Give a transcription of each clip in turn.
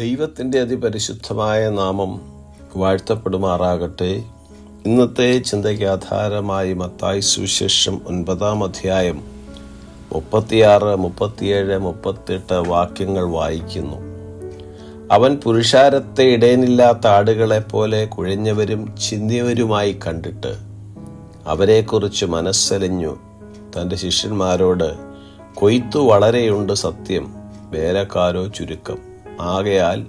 ദൈവത്തിന്റെ അതിപരിശുദ്ധമായ നാമം വാഴ്ത്തപ്പെടുമാറാകട്ടെ. ഇന്നത്തെ ചിന്തയ്ക്ക് ആധാരമായി മത്തായി സുശേഷം ഒൻപതാം അധ്യായം മുപ്പത്തിയാറ് മുപ്പത്തിയേഴ് മുപ്പത്തെട്ട് വാക്യങ്ങൾ വായിക്കുന്നു. അവൻ പുരുഷാരത്തെ ഇടയനില്ലാത്ത ആടുകളെപ്പോലെ കുഴഞ്ഞവരും ചിന്തിയവരുമായി കണ്ടിട്ട് അവരെക്കുറിച്ച് മനസ്സലിഞ്ഞു. തന്റെ ശിഷ്യന്മാരോട് കൊയ്ത്തു വളരെയുണ്ട് സത്യം വേലക്കാരോ ചുരുക്കം. ആകയാൽ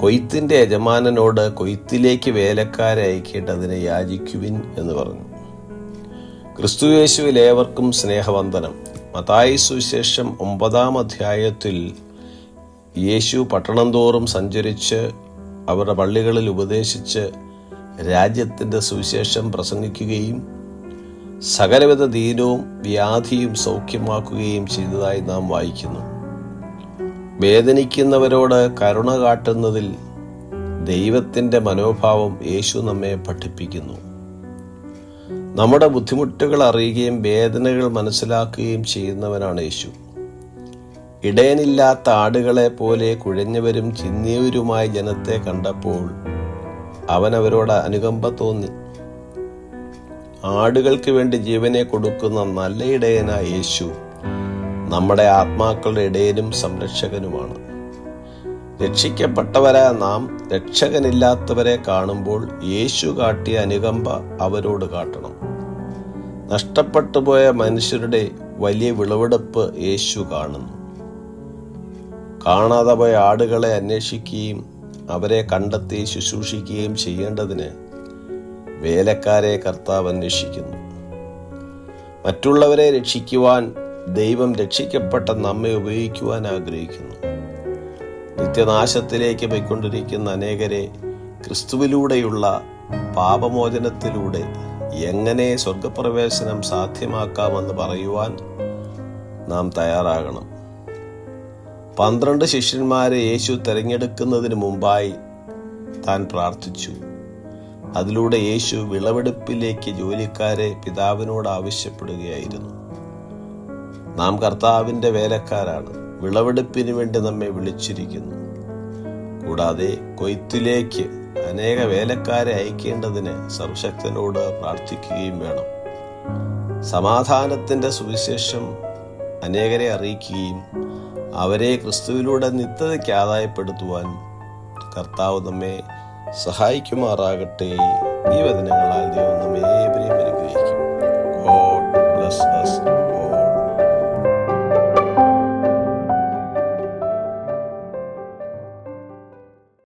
കൊയ്ത്തിന്റെ യജമാനനോട് കൊയ്ത്തിലേക്ക് വേലക്കാരെ അയക്കേണ്ടതിനെ യാചിക്കുവിൻ എന്ന് പറഞ്ഞു. ക്രിസ്തുയേശുവിൽ ഏവർക്കും സ്നേഹവന്ദനം. മതായി സുവിശേഷം ഒമ്പതാം അധ്യായത്തിൽ യേശു പട്ടണം തോറും സഞ്ചരിച്ച് അവരുടെ പള്ളികളിൽ ഉപദേശിച്ച് രാജ്യത്തിന്റെ സുവിശേഷം പ്രസംഗിക്കുകയും സകലവിധ ദീനവും വ്യാധിയും സൗഖ്യമാക്കുകയും ചെയ്തതായി നാം വായിക്കുന്നു. വേദനിക്കുന്നവരോട് കരുണ കാട്ടുന്നതിൽ ദൈവത്തിന്റെ മനോഭാവം യേശു നമ്മെ പഠിപ്പിക്കുന്നു. നമ്മുടെ ബുദ്ധിമുട്ടുകൾ അറിയുകയും വേദനകൾ മനസ്സിലാക്കുകയും ചെയ്യുന്നവനാണ് യേശു. ഇടയനില്ലാത്ത ആടുകളെ പോലെ കുഴഞ്ഞവരും ചിന്നിയവരുമായ ജനത്തെ കണ്ടപ്പോൾ അവൻ അവരോട് അനുകമ്പ തോന്നി. ആടുകൾക്ക് വേണ്ടി ജീവനെ കൊടുക്കുന്ന നല്ല ഇടയനായ യേശു നമ്മുടെ ആത്മാക്കളുടെ ഇടയനും സംരക്ഷകനുമാണ്. രക്ഷിക്കപ്പെട്ടവരായ നാം രക്ഷകനില്ലാത്തവരെ കാണുമ്പോൾ യേശു കാട്ടിയ അനുകമ്പ അവരോട് കാട്ടണം. നഷ്ടപ്പെട്ടു പോയ മനുഷ്യരുടെ വലിയ വിളവെടുപ്പ് യേശു കാണുന്നു. കാണാതെ പോയ ആടുകളെ അന്വേഷിക്കുകയും അവരെ കണ്ടെത്തി ശുശ്രൂഷിക്കുകയും ചെയ്യേണ്ടതിന് വേലക്കാരെ കർത്താവ് അന്വേഷിക്കുന്നു. മറ്റുള്ളവരെ രക്ഷിക്കുവാൻ ദൈവം രക്ഷിക്കപ്പെട്ട നമ്മെ ഉപയോഗിക്കുവാൻ ആഗ്രഹിക്കുന്നു. നിത്യനാശത്തിലേക്ക് പോയിക്കൊണ്ടിരിക്കുന്ന അനേകരെ ക്രിസ്തുവിലൂടെയുള്ള പാപമോചനത്തിലൂടെ എങ്ങനെ സ്വർഗപ്രവേശനം സാധ്യമാക്കാമെന്ന് പറയുവാൻ നാം തയ്യാറാകണം. പന്ത്രണ്ട് ശിഷ്യന്മാരെ യേശു തിരഞ്ഞെടുക്കുന്നതിന് മുമ്പായി താൻ പ്രാർത്ഥിച്ചു. അതിലൂടെ യേശു വിളവെടുപ്പിലേക്ക് ജോലിക്കാരെ പിതാവിനോട് ആവശ്യപ്പെടുകയായിരുന്നു. നാം കർത്താവിന്റെ വേലക്കാരാണ്. വിളവെടുപ്പിന് വേണ്ടി നമ്മെ വിളിച്ചിരിക്കുന്നു. കൂടാതെ കൊയ്ത്തിലേക്ക് അനേക വേലക്കാരെ അയക്കേണ്ടതിന് സർവശക്തനോട് പ്രാർത്ഥിക്കുകയും വേണം. സമാധാനത്തിന്റെ സുവിശേഷം അനേകരെ അറിയിക്കുകയും അവരെ ക്രിസ്തുവിലൂടെ നിത്യതയ്ക്ക് ആദായപ്പെടുത്തുവാൻ കർത്താവ് നമ്മെ സഹായിക്കുമാറാകട്ടെ. ഈ നമ്മെ